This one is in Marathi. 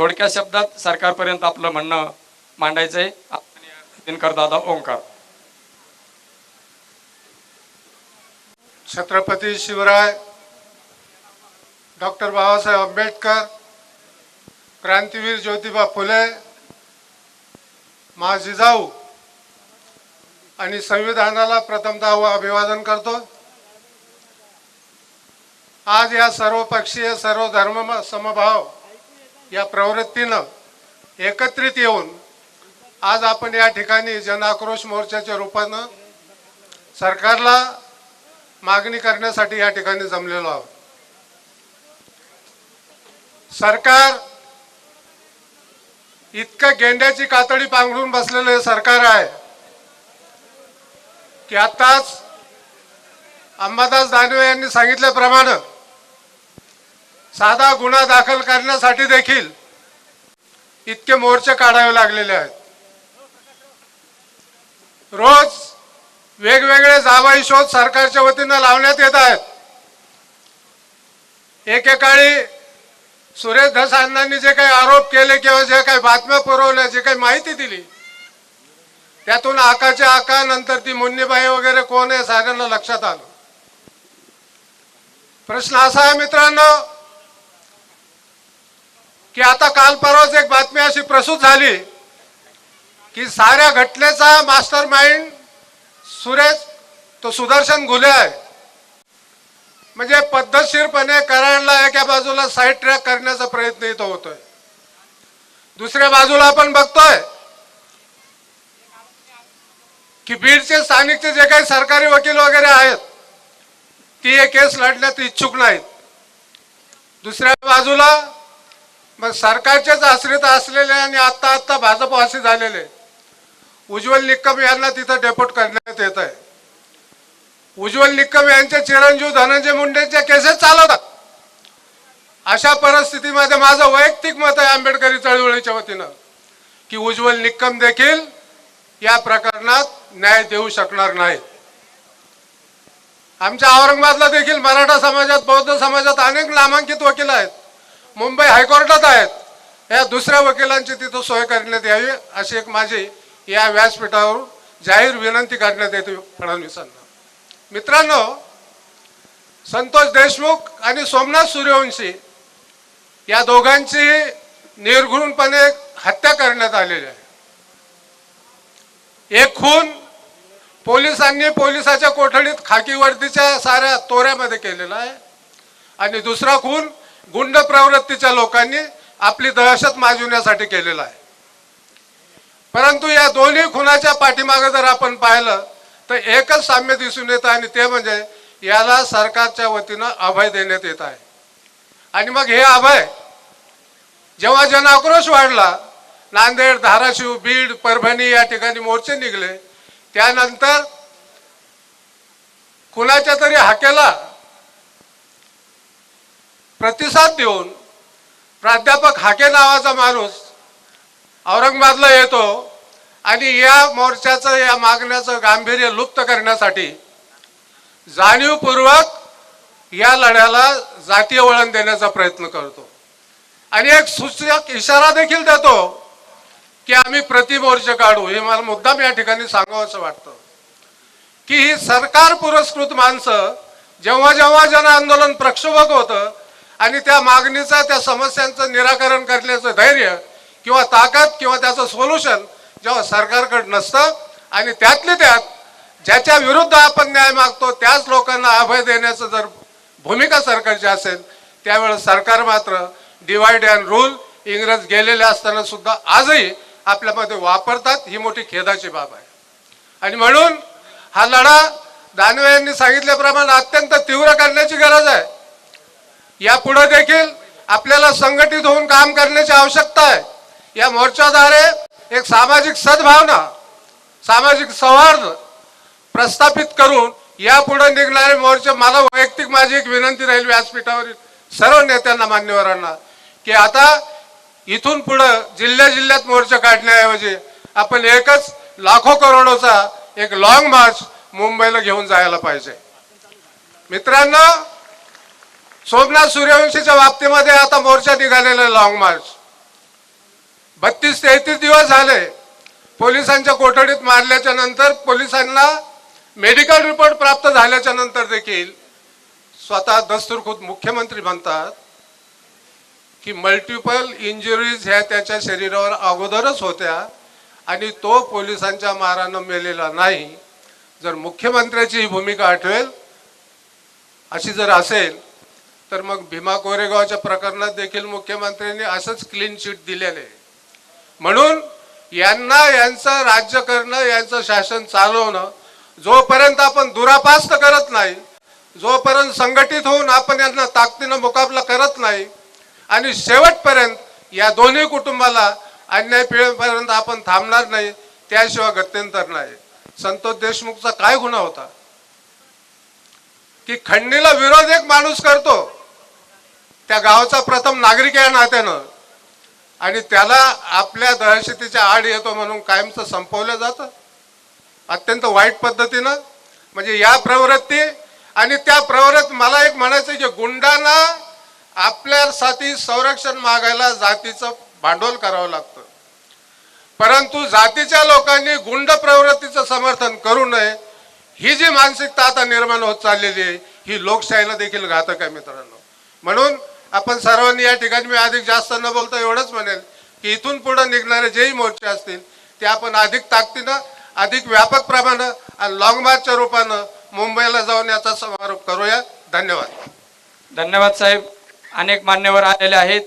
थोडक्या शब्दात सरकारपर्यंत आपलं म्हणणं मांडायचं आहे दिनकर दादा ओंकार. छत्रपती शिवराय डॉक्टर बाबासाहेब आंबेडकर क्रांतीवीर ज्योतिबा फुले मा जिजाऊ आणि संविधानाला प्रथमतः अभिवादन करतो. आज या सर्वपक्षीय सर्व धर्म समभाव या प्रवृत्तीनं एकत्रित येऊन आज आपण या ठिकाणी जनआक्रोश मोर्चाच्या रूपानं सरकारला मागणी करण्यासाठी या ठिकाणी जमलेलो आहोत. सरकार इतकं गेंड्याची कातडी पांघरून बसलेलं हे सरकार आहे की आताच अंबादास दानवे यांनी सांगितल्याप्रमाणे साधा गुन्हा दाखल करण्यासाठी देखील इतके मोर्चे काढावे लागलेले आहेत. रोज वेगवेगळे जावाई शोध सरकारच्या वतीनं लावण्यात येत आहेत. एकेकाळी सुरेश धस जे काही आरोप केले किंवा जे काही बातम्या पुरवल्या जे काही माहिती दिली त्यातून आकाच्या आका नंतर ती मुन्नीबाई वगैरे कोण आहे साऱ्यांना लक्षात आलं. प्रश्न असा आहे मित्रांनो की आता काल परवाच एक बातमी अशी प्रसूत झाली की साऱ्या घटनेचा मास्टर माइंड सुरेश तो सुदर्शन घुले आहे. म्हणजे पद्धतशीरपणे कराडला एका बाजूला साईड ट्रॅक करण्याचा प्रयत्न इथं होतोय. दुसऱ्या बाजूला आपण बघतोय की बीडचे स्थानिकचे जे काही सरकारी वकील वगैरे आहेत ती हे केस लढण्यात इच्छुक नाहीत. दुसऱ्या बाजूला मग सरकारचेच आश्रित असलेले आणि आत्ता आत्ता भाजपवासी झालेले. उज्ज्वल निकम यांना तिथं डेपोट करण्यात येत आहे. उज्ज्वल निकम यांचे चिरंजीव धनंजय मुंडेच्या केसेस चालवतात. अशा परिस्थितीमध्ये माझं वैयक्तिक मत आहे आंबेडकरी चळवळीच्या वतीनं की उज्ज्वल निकम देखील या प्रकरणात न्याय देऊ शकणार नाही. आमच्या औरंगाबादला देखील मराठा समाजात बौद्ध समाजात अनेक नामांकित वकील आहेत. मुंबई हायकोर्टात आहेत. या दुसऱ्या वकिलांची तिथं सोय करण्यात यावी अशी एक माझी या व्यासपीठावर जाहीर विनंती करण्यात येते फडणवीसांना मित्रांनो संतोष देशमुख आणि सोमनाथ सूर्यवंशी या दोघांची निर्घृणपणे हत्या करण्यात आलेली आहे. एक खून पोलिसांनी पोलिसाच्या कोठडीत खाकी वर्दीच्या साऱ्या तोऱ्यामध्ये केलेला आहे आणि दुसरा खून गुंड प्रवृत्तीच्या लोकांनी आपली दहशत माजवण्यासाठी केलेला आहे. परंतु या दोन्ही खुनाच्या पाठीमागे जर आपण पाहिलं तर एकच साम्य दिसून येतं आणि ते म्हणजे याला सरकारच्या वतीनं अभय देण्यात येत आहे. आणि मग हे अभय जेव्हा जनआक्रोश वाढला नांदेड धाराशिव बीड परभणी या ठिकाणी मोर्चे निघले त्यानंतर कुणाच्या तरी हाकेला प्रतिसाद देऊन प्राध्यापक हाके नावाचा माणूस औरंगाबादला येतो आणि या मोर्चाचं या मागण्याचं गांभीर्य लुप्त करण्यासाठी जाणीवपूर्वक या लढ्याला जातीय वळण देण्याचा प्रयत्न करतो. आणि एक सूचक इशारा देखील देतो की आम्ही प्रतिमोर्चे काढू. हे मला मुद्दाम या ठिकाणी सांगावं असं वाटतं. की ही सरकार पुरस्कृत माणसं जेव्हा जेव्हा जन आंदोलन प्रक्षोभक होतं आणि त्या मागणीचा त्या समस्यांचं निराकरण करण्याचं धैर्य किंवा ताकद किंवा त्याचं सोल्युशन जेव्हा सरकारकडे नसतं आणि त्यातले त्यात ज्याच्या विरुद्ध आपण न्याय मागतो त्याच लोकांना अभय देण्याचं जर भूमिका सरकारची असेल त्यावेळेस सरकार मात्र डिवाइड अँड रूल इंग्रज गेलेले असताना सुद्धा आजही आपल्यामध्ये वापरतात. ही मोठी खेदाची बाब आहे. आणि म्हणून हा लढा दानवे यांनी सांगितल्याप्रमाणे अत्यंत तीव्र करण्याची गरज आहे. यापुढे देखील आपल्याला संघटित होऊन काम करण्याची आवश्यकता आहे. या मोर्चाद्वारे एक सामाजिक सद्भावना सामाजिक सौहार्द प्रस्थापित करून यापुढे निघणारे मोर्चे मला वैयक्तिक माझी एक विनंती राहील व्यासपीठावरील सर्व नेत्यांना मान्यवरांना की आता इथून पुढं जिल्ह्या जिल्ह्यात मोर्चे काढण्याऐवजी आपण एकच लाखो करोडोचा एक लॉंग मार्च मुंबईला घेऊन जायला पाहिजे. मित्रांनो सोमनाथ सूर्यवंशीच्या बाबतीमध्ये आता मोर्चा निघालेला लॉंग मार्च बत्तीस तेहतीस दिवस झाले. पोलिसांच्या कोठडीत मारल्याच्या नंतर पोलिसांना मेडिकल रिपोर्ट प्राप्त झाल्याच्यानंतर देखील स्वतः दस्तूरखुद मुख्यमंत्री म्हणतात की मल्टिपल इंजुरीज ह्या त्याच्या शरीरावर अगोदरच होत्या आणि तो पोलिसांच्या मारानं मेलेला नाही. जर मुख्यमंत्र्याची ही भूमिका आठवेल अशी जर असेल तर मग भीमा कोरेगावच्या प्रकरणात देखील मुख्यमंत्र्यांनी असंच क्लीन चिट दिलेले. म्हणून यांना यांचं राज्य करणं यांचं शासन चालवणं जोपर्यंत आपण दुरापास्त करत नाही जोपर्यंत संघटित होऊन आपण यांना ताकदीनं मुकाबला करत नाही आणि शेवटपर्यंत या दोन्ही कुटुंबाला अन्याय पिळेपर्यंत आपण थांबणार नाही त्याशिवाय गत्यंतर नाही. संतोष देशमुखचा काय गुन्हा होता? की खंडणीला विरोध एक माणूस करतो. त्या गावचा प्रथम नागरिक या नात्यानं. आणि त्याला आपल्या दहशतीच्या आड येतो म्हणून कायमचं संपवलं जातं. अत्यंत वाईट पद्धतीनं. म्हणजे या प्रवृत्ती आणि त्या प्रवृत्त मला एक म्हणायचं की गुंडांना आपल्यासाठी संरक्षण मागायला जातीचं भांडवल करावं लागतं. परंतु जातीच्या लोकांनी गुंड प्रवृत्तीचं समर्थन करू नये ही जी मानसिकता आता निर्माण होत चाललेली आहे ही लोकशाहीला देखील घातक आहे मित्रांनो. म्हणून आपण सर्वांनी या ठिकाणी मी अधिक जास्त न बोलता एवढंच म्हणेल की इथून पुढे निघणारे जेही मोर्चे असतील ते आपण अधिक ताकदीनं अधिक व्यापक प्रमाणात आणि लॉंग मार्चच्या रूपानं मुंबईला जाऊन याचा समारोप करूया. धन्यवाद. धन्यवाद साहेब. अनेक मान्यवर आलेले आहेत.